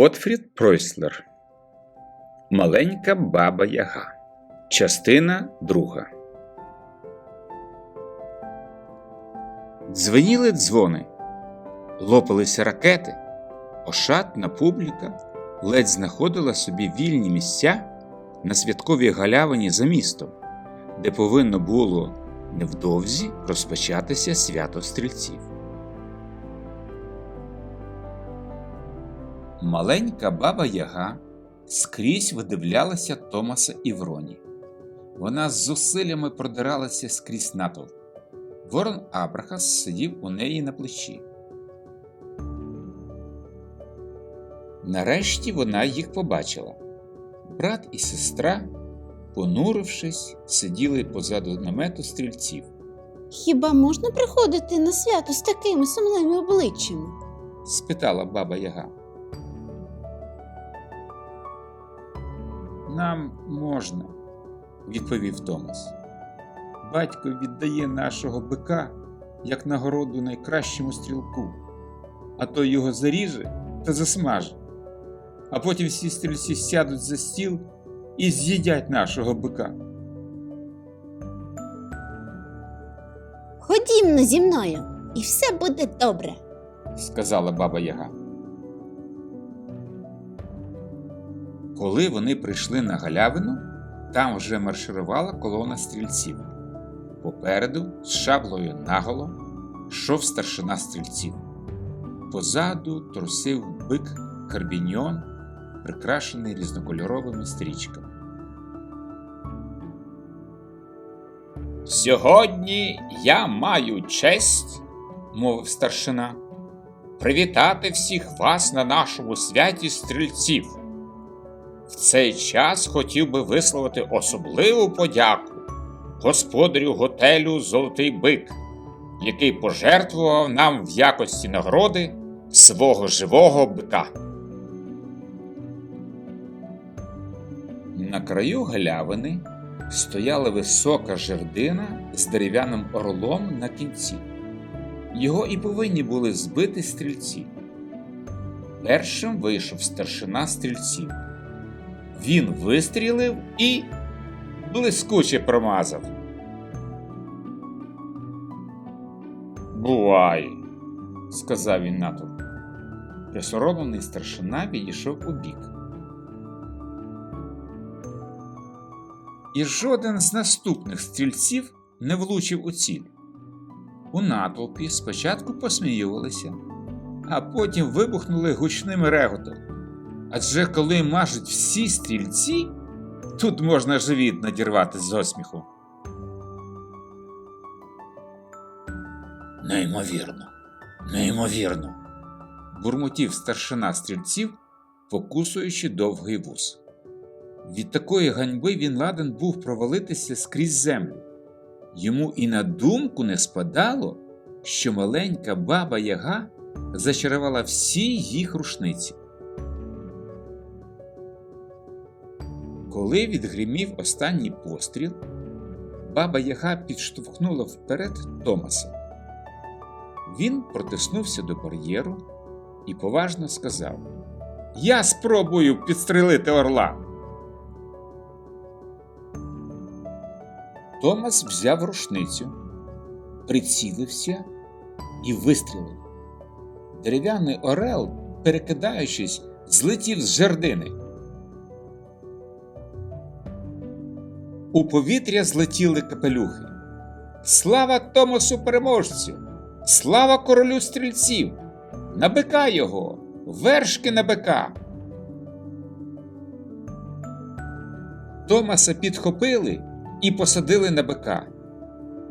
Отфрід Пройслер Маленька баба Яга. Частина друга. Дзвеніли дзвони, лопалися ракети, ошатна публіка ледь знаходила собі вільні місця на святковій галявині за містом, де повинно було невдовзі розпочатися свято стрільців. Маленька баба Яга скрізь видивлялася Томаса і Вроні. Вона з зусиллями продиралася скрізь натовп. Ворон Абрахас сидів у неї на плечі. Нарешті вона їх побачила. Брат і сестра, понурившись, сиділи позаду намету стрільців. Хіба можна приходити на свято з такими сумними обличчями? спитала баба Яга. Нам можна, відповів Томас. Батько віддає нашого бика як нагороду найкращому стрілку, а той його заріже та засмаже. А потім всі стрільці сядуть за стіл і з'їдять нашого бика. Ходімно зі мною, і все буде добре. сказала баба Яга. Коли вони прийшли на галявину, там вже марширувала колона стрільців. Попереду, з шаблею наголо, йшов старшина стрільців. Позаду трусив бик карбіньйон, прикрашений різнокольоровими стрічками. Сьогодні я маю честь, мовив старшина, привітати всіх вас на нашому святі стрільців. В цей час хотів би висловити особливу подяку господарю готелю Золотий бик, який пожертвував нам в якості нагороди свого живого бика. На краю галявини стояла висока жердина з дерев'яним орлом на кінці. Його і повинні були збити стрільці. Першим вийшов старшина стрільців. Він вистрілив і блискуче промазав. Бувай, сказав він натовп. Присоромлений старшина відійшов у бік. І жоден з наступних стрільців не влучив у ціль. У натовпі спочатку посміювалися, а потім вибухнули гучним реготом. Адже коли мажуть всі стрільці, тут можна живіт надірвати з осміху. Неймовірно, неймовірно. бурмотів старшина стрільців, покусуючи довгий вус. Від такої ганьби він ладен був провалитися скрізь землю. Йому і на думку не спадало, що маленька баба Яга зачарувала всі їх рушниці. Коли відгримів останній постріл, баба Яга підштовхнула вперед Томаса. Він протиснувся до бар'єру і поважно сказав: Я спробую підстрелити орла. Томас взяв рушницю, прицілився і вистрілив. Дерев'яний орел, перекидаючись, злетів з жердини. У повітря злетіли капелюхи. Слава Томасу переможцю! Слава королю стрільців! На бика його! Вершки на бика! Томаса підхопили і посадили на бика.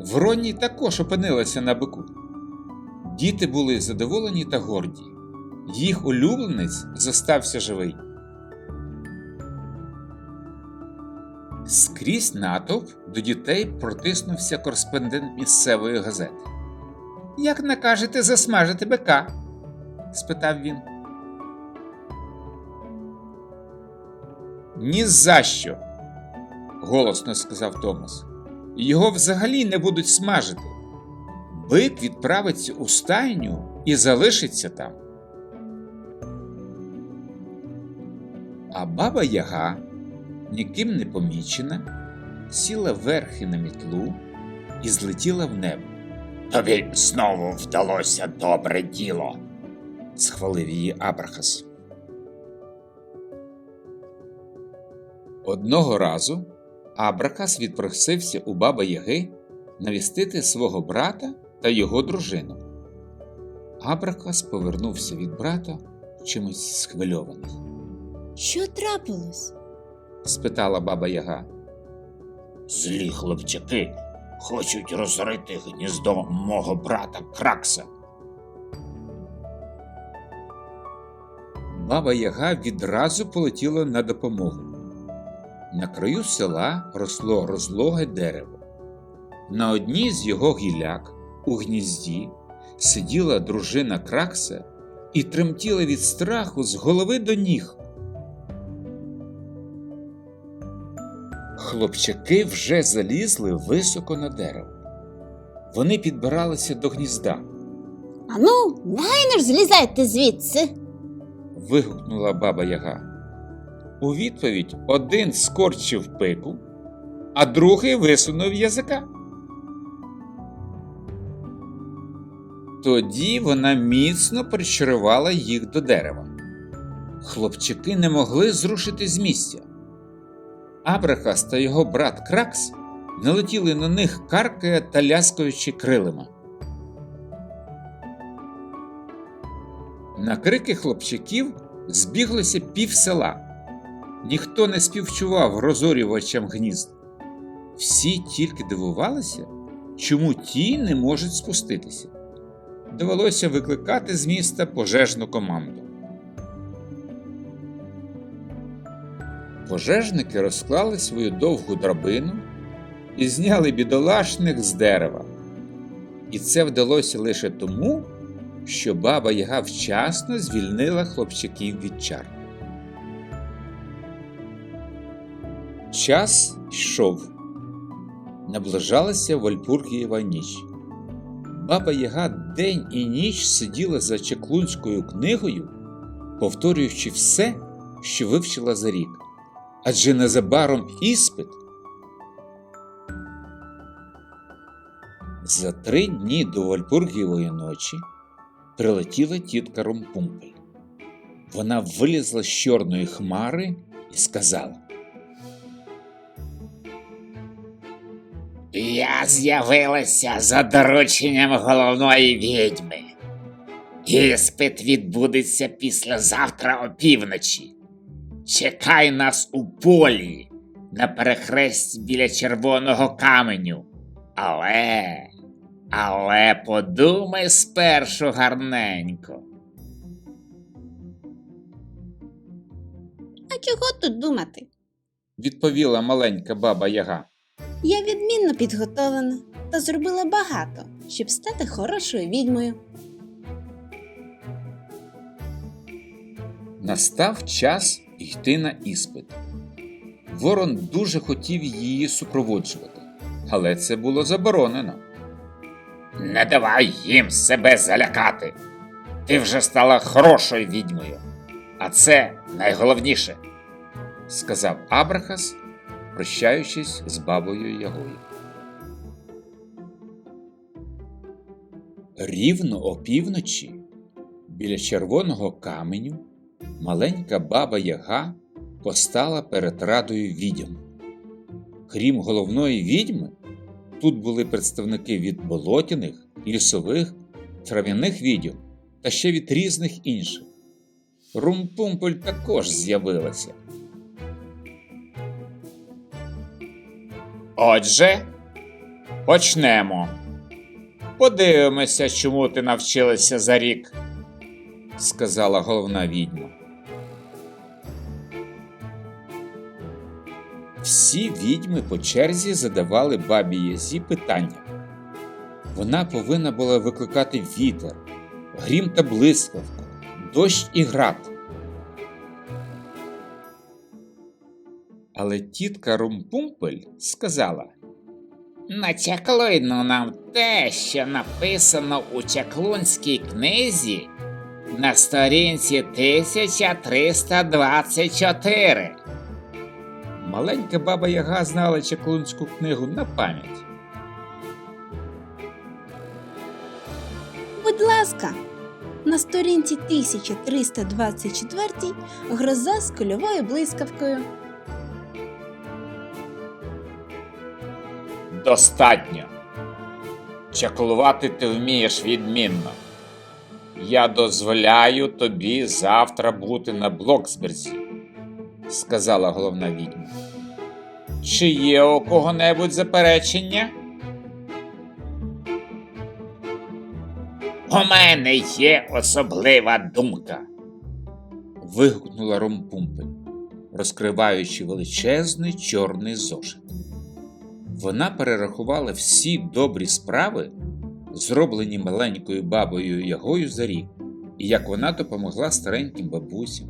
Вронні також опинилася на бику. Діти були задоволені та горді. Їх улюбленець зостався живий. Скрізь натовп до дітей протиснувся кореспондент місцевої газети. Як накажете засмажити бика? спитав він. Ні за що, голосно сказав Томас. Його взагалі не будуть смажити. Бик відправиться у стайню і залишиться там. А баба Яга, ніким не помічена, сіла верхи на мітлу і злетіла в небо. Тобі знову вдалося добре діло, схвалив її Абрахас. Одного разу Абракас відпросився у баба Яги навістити свого брата та його дружину. Абракас повернувся від брата чимось схвильований. Що трапилось? Спитала баба Яга. Злі хлопчаки хочуть розорити гніздо мого брата Кракса. Баба Яга відразу полетіла на допомогу. На краю села росло розлоге дерево. На одній з його гіляк у гнізді сиділа дружина Кракса і тремтіла від страху з голови до ніг. Хлопчаки вже залізли високо на дерево. Вони підбиралися до гнізда. Ану, негайно ж злізайте звідси. вигукнула баба Яга. У відповідь один скорчив пику, а другий висунув язика. Тоді вона міцно причарувала їх до дерева. Хлопчики не могли зрушити з місця. Абрахас та його брат Кракс налетіли на них, каркая та ляскаючи крилима. На крики хлопчиків збіглося пів села. Ніхто не співчував розорювачам гнізд. Всі тільки дивувалися, чому ті не можуть спуститися. Довелося викликати з міста пожежну команду. Пожежники розклали свою довгу драбину і зняли бідолашних з дерева. І це вдалося лише тому, що баба Яга вчасно звільнила хлопчаків від чар. Час йшов. Наближалася Вальпургієва ніч. Баба Яга день і ніч сиділа за чеклунською книгою, повторюючи все, що вивчила за рік. Адже незабаром іспит. За три дні до Вальпургієвої ночі прилетіла тітка Румпумпель. Вона вилізла з чорної хмари і сказала: Я з'явилася за дорученням головної відьми. Іспит відбудеться післязавтра опівночі. Чекай нас у полі на перехресті біля червоного каменю. Але, але подумай спершу гарненько. А чого тут думати? відповіла маленька баба Яга. Я відмінно підготовлена та зробила багато, щоб стати хорошою відьмою. Настав час йти на іспит. Ворон дуже хотів її супроводжувати, але це було заборонено. Не давай їм себе залякати. Ти вже стала хорошою відьмою. А це найголовніше. сказав Абрахас, прощаючись з бабою Ягою. Рівно опівночі, біля червоного каменю, маленька баба Яга постала перед радою відьом. Крім головної відьми, тут були представники від болотяних, лісових, трав'яних відьом та ще від різних інших. Румпумпель також з'явилася. Отже, почнемо. Подивимося, чому ти навчилася за рік. Сказала головна відьма. Всі відьми по черзі задавали бабі Язі питання. Вона повинна була викликати вітер, грім та блискавку, дощ і град. Але тітка Румпумпель сказала: Натяклуй ну нам те, що написано у чаклунській книзі на сторінці 1324. Маленька баба Яга знала чаклунську книгу на пам'ять. Будь ласка, на сторінці 1324 гроза з кульовою блискавкою. Достатньо. Чаклувати ти вмієш відмінно. Я дозволяю тобі завтра бути на Блоксберзі, сказала головна відьма. Чи є у кого-небудь заперечення? У мене є особлива думка. вигукнула Ромпумпель, розкриваючи величезний чорний зошит. Вона перерахувала всі добрі справи, зроблені маленькою бабою Ягою за рік, і як вона допомогла стареньким бабусям,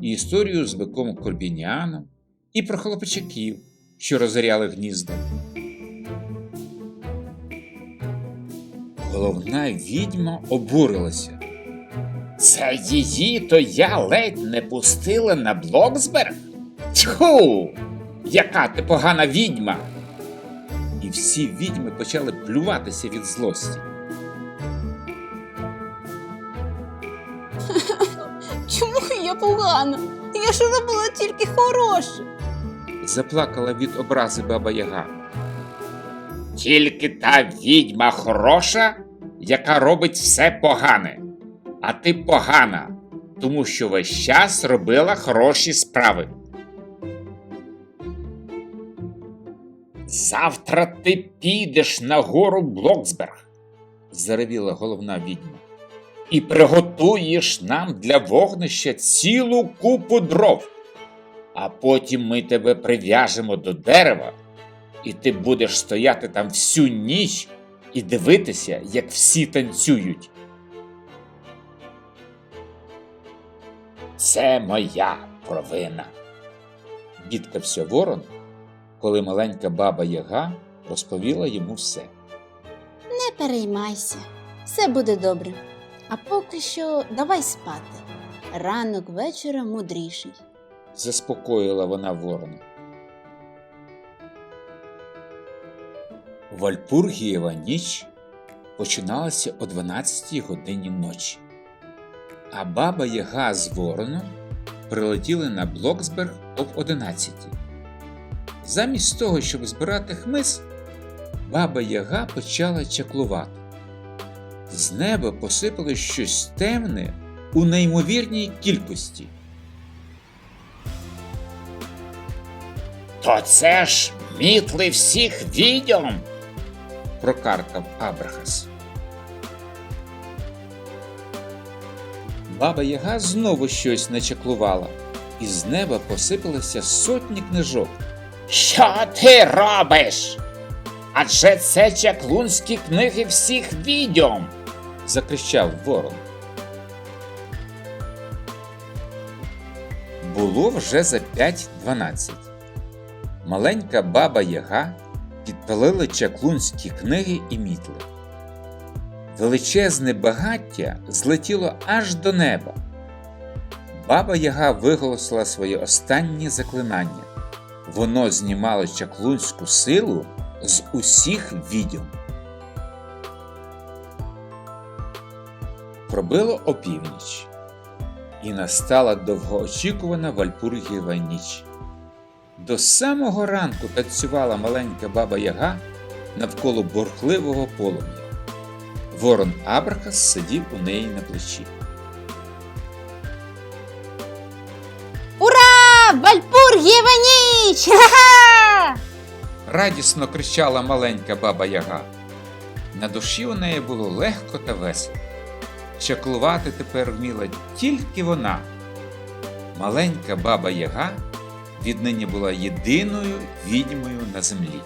і історію з биком Корбіняном, і про хлопчаків, що розоряли гнізда. Головна відьма обурилася. Це її то я ледь не пустила на Блоксберг? Тьху! Яка ти погана відьма! І всі відьми почали плюватися від злості. Чому я погана? Я ж робила тільки хороше. Заплакала від образи баба Яга. Тільки та відьма хороша, яка робить все погане. А ти погана, тому що весь час робила хороші справи. Завтра ти підеш на гору Блоксберг, заревіла головна відьма. і приготуєш нам для вогнища цілу купу дров. А потім ми тебе прив'яжемо до дерева, і ти будеш стояти там всю ніч і дивитися, як всі танцюють. Це моя провина. Бідкався ворон, коли маленька баба Яга розповіла йому все. Не переймайся, все буде добре. А поки що давай спати. Ранок вечора мудріший. Заспокоїла вона ворона. Вальпургієва ніч починалася о 12 годині ночі, а баба Яга з вороном прилетіли на Блоксберг об 11. Замість того, щоб збирати хмиз, баба Яга почала чаклувати. З неба посипалось щось темне у неймовірній кількості. То це ж мітли всіх відьом. прокаркав Абрахас. Баба Яга знову щось начаклувала, і з неба посипалися сотні книжок. Що ти робиш? Адже це чаклунські книги всіх відьом. закричав ворон. Було вже за 5.12. Маленька баба Яга підпалила чаклунські книги і мітли. Величезне багаття злетіло аж до неба. Баба Яга виголосила своє останнє заклинання. Воно знімало чаклунську силу з усіх відьом. Пробило опівніч, і настала довгоочікувана Вальпургієва ніч. До самого ранку танцювала маленька баба Яга навколо бурхливого полум'я. Ворон Абрахас сидів у неї на плечі. Ура! Вальпургієва ніч! Ха-ха! Радісно кричала маленька баба Яга. На душі у неї було легко та весело. Чаклувати тепер вміла тільки вона. Маленька баба Яга віднині була єдиною відьмою на землі.